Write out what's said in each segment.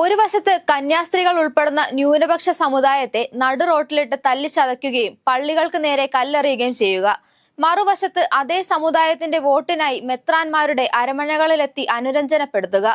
ഒരു വശത്ത് കന്യാസ്ത്രീകൾ ഉൾപ്പെടുന്ന ന്യൂനപക്ഷ സമുദായത്തെ നടുറോട്ടിലിട്ട് തല്ലിച്ചതയ്ക്കുകയും പള്ളികൾക്ക് നേരെ കല്ലെറിയുകയും ചെയ്യുക. മറുവശത്ത് അതേ സമുദായത്തിന്റെ വോട്ടിനായി മെത്രാന്മാരുടെ അരമനകളിലെത്തി അനുരഞ്ജനപ്പെടുത്തുക.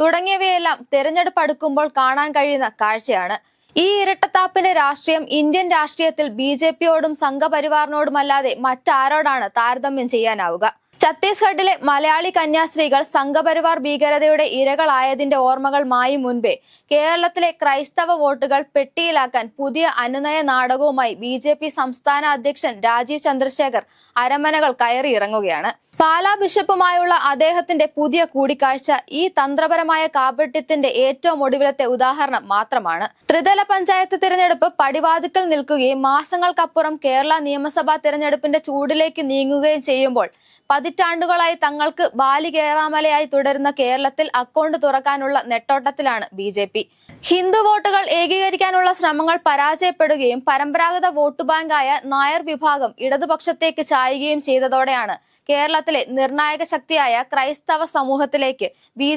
തുടങ്ങിയവയെല്ലാം തെരഞ്ഞെടുപ്പ് അടുക്കുമ്പോൾ കാണാൻ കഴിയുന്ന കാഴ്ചയാണ്. ഈ ഇരട്ടത്താപ്പിന്റെ രാഷ്ട്രീയം ഇന്ത്യൻ രാഷ്ട്രീയത്തിൽ ബി ജെ പിയോടും സംഘപരിവാറിനോടുമല്ലാതെ മറ്റാരോടാണ് താരതമ്യം ചെയ്യാനാവുക. ഛത്തീസ്ഗഡിലെ മലയാളി കന്യാസ്ത്രീകൾ സംഘപരിവാർ ഭീകരതയുടെ ഇരകളായതിന്റെ ഓർമ്മകൾ മായും മുൻപേ കേരളത്തിലെ ക്രൈസ്തവ വോട്ടുകൾ പെട്ടിയിലാക്കാൻ പുതിയ അനുനയ നാടകവുമായി ബി ജെ പി സംസ്ഥാന അധ്യക്ഷൻ രാജീവ് ചന്ദ്രശേഖർ അരമനകൾ കയറി ഇറങ്ങുകയാണ്. പാലാ ബിഷപ്പുമായുള്ള അദ്ദേഹത്തിന്റെ പുതിയ കൂടിക്കാഴ്ച ഈ തന്ത്രപരമായ കാപട്യത്തിന്റെ ഏറ്റവും ഒടുവിലത്തെ ഉദാഹരണം മാത്രമാണ്. ത്രിതല പഞ്ചായത്ത് തിരഞ്ഞെടുപ്പ് പടിവാതിക്കൽ നിൽക്കുകയും മാസങ്ങൾക്കപ്പുറം കേരള നിയമസഭാ തിരഞ്ഞെടുപ്പിന്റെ ചൂടിലേക്ക് നീങ്ങുകയും ചെയ്യുമ്പോൾ പതിറ്റാണ്ടുകളായി തങ്ങൾക്ക് ബാലികേറാമലയായി തുടരുന്ന കേരളത്തിൽ അക്കൗണ്ട് തുറക്കാനുള്ള നെട്ടോട്ടത്തിലാണ് ബി ജെ പി. ഹിന്ദു വോട്ടുകൾ ഏകീകരിക്കാനുള്ള ശ്രമങ്ങൾ പരാജയപ്പെടുകയും പരമ്പരാഗത വോട്ട് ബാങ്കായ നായർ വിഭാഗം ഇടതുപക്ഷത്തേക്ക് ചായുകയും ചെയ്തതോടെയാണ് കേരളത്തിലെ നിർണായക ശക്തിയായ ക്രൈസ്തവ സമൂഹത്തിലേക്ക് ബി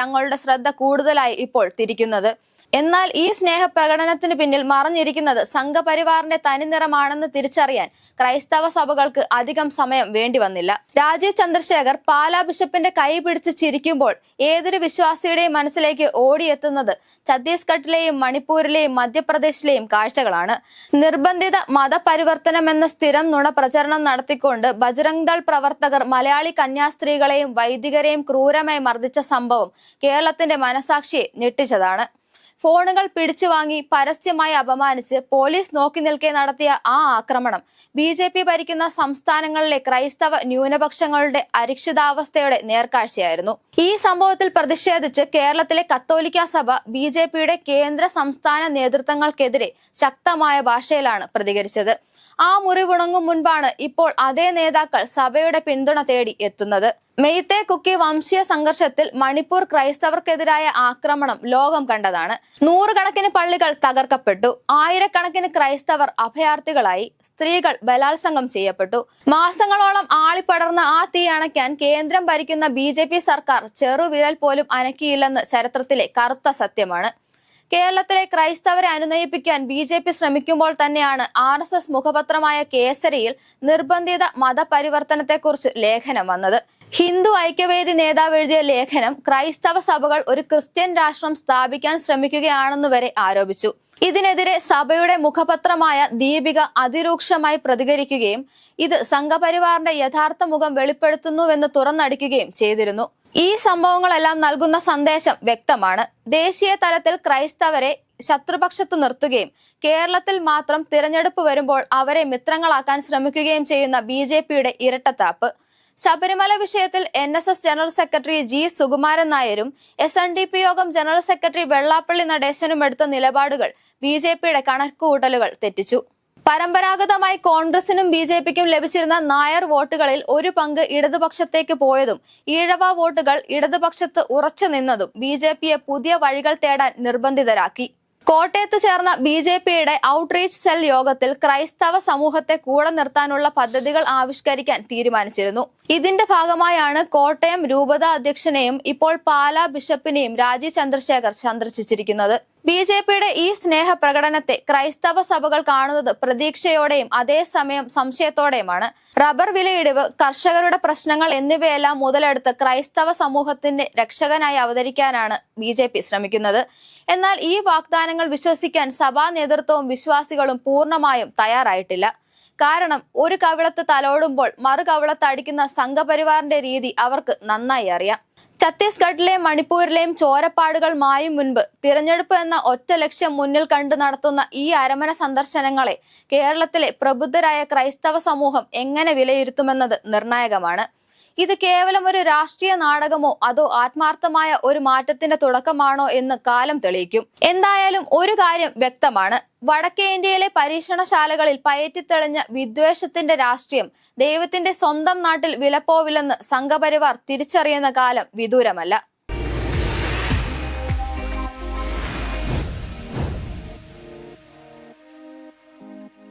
തങ്ങളുടെ ശ്രദ്ധ കൂടുതലായി ഇപ്പോൾ തിരിക്കുന്നത്. എന്നാൽ ഈ സ്നേഹ പ്രകടനത്തിന് പിന്നിൽ മറഞ്ഞിരിക്കുന്നത് സംഘപരിവാറിന്റെ തനിനിറമാണെന്ന് തിരിച്ചറിയാൻ ക്രൈസ്തവ സഭകൾക്ക് അധികം സമയം വേണ്ടി വന്നില്ല. രാജീവ് ചന്ദ്രശേഖർ പാലാ ബിഷപ്പിന്റെ കൈ പിടിച്ച് ചിരിക്കുമ്പോൾ ഏതൊരു വിശ്വാസിയുടെയും മനസ്സിലേക്ക് ഓടിയെത്തുന്നത് ഛത്തീസ്ഗഡിലെയും മണിപ്പൂരിലെയും മധ്യപ്രദേശിലെയും കാഴ്ചകളാണ്. നിർബന്ധിത മതപരിവർത്തനം എന്ന സ്ഥിരം നുണ പ്രചരണം നടത്തിക്കൊണ്ട് ബജറംഗ് ദൾ പ്രവർത്തകർ മലയാളി കന്യാസ്ത്രീകളെയും വൈദികരെയും ക്രൂരമായി മർദ്ദിച്ച സംഭവം കേരളത്തിന്റെ മനസാക്ഷിയെ ഞെട്ടിച്ചതാണ്. ഫോണുകൾ പിടിച്ചു വാങ്ങി പരസ്യമായി അപമാനിച്ച് പോലീസ് നോക്കി നിൽക്കെ നടത്തിയ ആ ആക്രമണം. ബി ജെ പി ഭരിക്കുന്ന സംസ്ഥാനങ്ങളിലെ ക്രൈസ്തവ ന്യൂനപക്ഷങ്ങളുടെ അരക്ഷിതാവസ്ഥയുടെ നേർക്കാഴ്ചയായിരുന്നു. ഈ സംഭവത്തിൽ പ്രതിഷേധിച്ച് കേരളത്തിലെ കത്തോലിക്ക സഭ ബി കേന്ദ്ര സംസ്ഥാന നേതൃത്വങ്ങൾക്കെതിരെ ശക്തമായ ഭാഷയിലാണ് പ്രതികരിച്ചത്. ആ മുറിവുണങ്ങും മുൻപാണ് ഇപ്പോൾ അതേ നേതാക്കൾ സഭയുടെ പിന്തുണ തേടി എത്തുന്നത്. മെയ്ത്തെ കുക്കി വംശീയ സംഘർഷത്തിൽ മണിപ്പൂർ ക്രൈസ്തവർക്കെതിരായ ആക്രമണം ലോകം കണ്ടതാണ്. നൂറുകണക്കിന് പള്ളികൾ തകർക്കപ്പെട്ടു. ആയിരക്കണക്കിന് ക്രൈസ്തവർ അഭയാർത്ഥികളായി സ്ത്രീകൾ ബലാത്സംഗം ചെയ്യപ്പെട്ടു. മാസങ്ങളോളം ആളിപ്പടർന്ന ആ തീ അണയ്ക്കാൻ കേന്ദ്രം ഭരിക്കുന്ന ബി സർക്കാർ ചെറുവിരൽ പോലും അനക്കിയില്ലെന്ന് ചരിത്രത്തിലെ കറുത്ത സത്യമാണ്. കേരളത്തിലെ ക്രൈസ്തവരെ അനുനയിപ്പിക്കാൻ ബി ജെ പി ശ്രമിക്കുമ്പോൾ തന്നെയാണ് ആർ എസ് എസ് മുഖപത്രമായ കേസരിയിൽ നിർബന്ധിത മതപരിവർത്തനത്തെക്കുറിച്ച് ലേഖനം വന്നത്. ഹിന്ദു ഐക്യവേദി നേതാവ് എഴുതിയ ലേഖനം ക്രൈസ്തവ സഭകൾ ഒരു ക്രിസ്ത്യൻ രാഷ്ട്രം സ്ഥാപിക്കാൻ ശ്രമിക്കുകയാണെന്ന് വരെ ആരോപിച്ചു. ഇതിനെതിരെ സഭയുടെ മുഖപത്രമായ ദീപിക അതിരൂക്ഷമായി പ്രതികരിക്കുകയും ഇത് സംഘപരിവാറിന്റെ യഥാർത്ഥ മുഖം വെളിപ്പെടുത്തുന്നുവെന്ന് തുറന്നടിക്കുകയും ചെയ്തിരുന്നു. ഈ സംഭവങ്ങളെല്ലാം നൽകുന്ന സന്ദേശം വ്യക്തമാണ്. ദേശീയ തലത്തിൽ ക്രൈസ്തവരെ ശത്രുപക്ഷത്ത് നിർത്തുകയും കേരളത്തിൽ മാത്രം തിരഞ്ഞെടുപ്പ് വരുമ്പോൾ അവരെ മിത്രങ്ങളാക്കാൻ ശ്രമിക്കുകയും ചെയ്യുന്ന ബി ജെ പിയുടെ ഇരട്ടത്താപ്പ്. ശബരിമല വിഷയത്തിൽ N S S general secretary G Sukumaran നായരും എസ് എൻ ഡി പി യോഗം ജനറൽ സെക്രട്ടറി വെള്ളാപ്പള്ളി നടേശനും എടുത്ത നിലപാടുകൾ ബി ജെ പിയുടെ കണക്കുകൂട്ടലുകൾ തെറ്റിച്ചു. പരമ്പരാഗതമായി കോൺഗ്രസിനും ബി ജെ പിക്കും ലഭിച്ചിരുന്ന നായർ വോട്ടുകളിൽ ഒരു പങ്ക് ഇടതുപക്ഷത്തേക്ക് പോയതും ഈഴവ വോട്ടുകൾ ഇടതുപക്ഷത്ത് ഉറച്ചു നിന്നതും ബി ജെ പിയെ പുതിയ വഴികൾ തേടാൻ നിർബന്ധിതരാക്കി. കോട്ടയത്ത് ചേർന്ന ബി ജെ പിയുടെ ഔട്ട്റീച്ച് സെൽ യോഗത്തിൽ ക്രൈസ്തവ സമൂഹത്തെ കൂടെ നിർത്താനുള്ള പദ്ധതികൾ ആവിഷ്കരിക്കാൻ തീരുമാനിച്ചിരുന്നു. ഇതിന്റെ ഭാഗമായാണ് കോട്ടയം രൂപത അധ്യക്ഷനെയും ഇപ്പോൾ പാലാ ബിഷപ്പിനെയും രാജീവ് ചന്ദ്രശേഖർ സന്ദർശിച്ചിരിക്കുന്നത്. ബി ജെ പിയുടെ ഈ സ്നേഹ പ്രകടനത്തെ ക്രൈസ്തവ സഭകൾ കാണുന്നത് പ്രതീക്ഷയോടെയും അതേസമയം സംശയത്തോടെയുമാണ്. റബ്ബർ വിലയിടിവ് കർഷകരുടെ പ്രശ്നങ്ങൾ എന്നിവയെല്ലാം മുതലെടുത്ത് ക്രൈസ്തവ സമൂഹത്തിന്റെ രക്ഷകനായി അവതരിക്കാനാണ് ബി ജെ പി ശ്രമിക്കുന്നത്. എന്നാൽ ഈ വാഗ്ദാനങ്ങൾ വിശ്വസിക്കാൻ സഭാ നേതൃത്വവും വിശ്വാസികളും പൂർണമായും തയ്യാറായിട്ടില്ല. കാരണം ഒരു കവിളത്ത് തലോടുമ്പോൾ മറു കവിളത്ത് അടിക്കുന്ന സംഘപരിവാറിന്റെ രീതി അവർക്ക് നന്നായി അറിയാം. ഛത്തീസ്ഗഡിലെയും മണിപ്പൂരിലെയും ചോരപ്പാടുകൾ മായും മുൻപ് തിരഞ്ഞെടുപ്പ് എന്ന ഒറ്റ ലക്ഷ്യം മുന്നിൽ കണ്ടു നടത്തുന്ന ഈ അരമന സന്ദർശനങ്ങളെ കേരളത്തിലെ പ്രബുദ്ധരായ ക്രൈസ്തവ സമൂഹം എങ്ങനെ വിലയിരുത്തുമെന്നത് നിർണായകമാണ്. ഇത് കേവലം ഒരു രാഷ്ട്രീയ നാടകമോ അതോ ആത്മാർത്ഥമായ ഒരു മാറ്റത്തിന്റെ തുടക്കമാണോ എന്ന് കാലം തെളിയിക്കും. എന്തായാലും ഒരു കാര്യം വ്യക്തമാണ്. വടക്കേ ഇന്ത്യയിലെ പരീക്ഷണശാലകളിൽ പയറ്റിത്തെളിഞ്ഞ വിദ്വേഷത്തിന്റെ രാഷ്ട്രീയം ദൈവത്തിന്റെ സ്വന്തം നാട്ടിൽ വിലപ്പോവില്ലെന്ന് സംഘപരിവാർ തിരിച്ചറിയുന്ന കാലം വിദൂരമല്ല.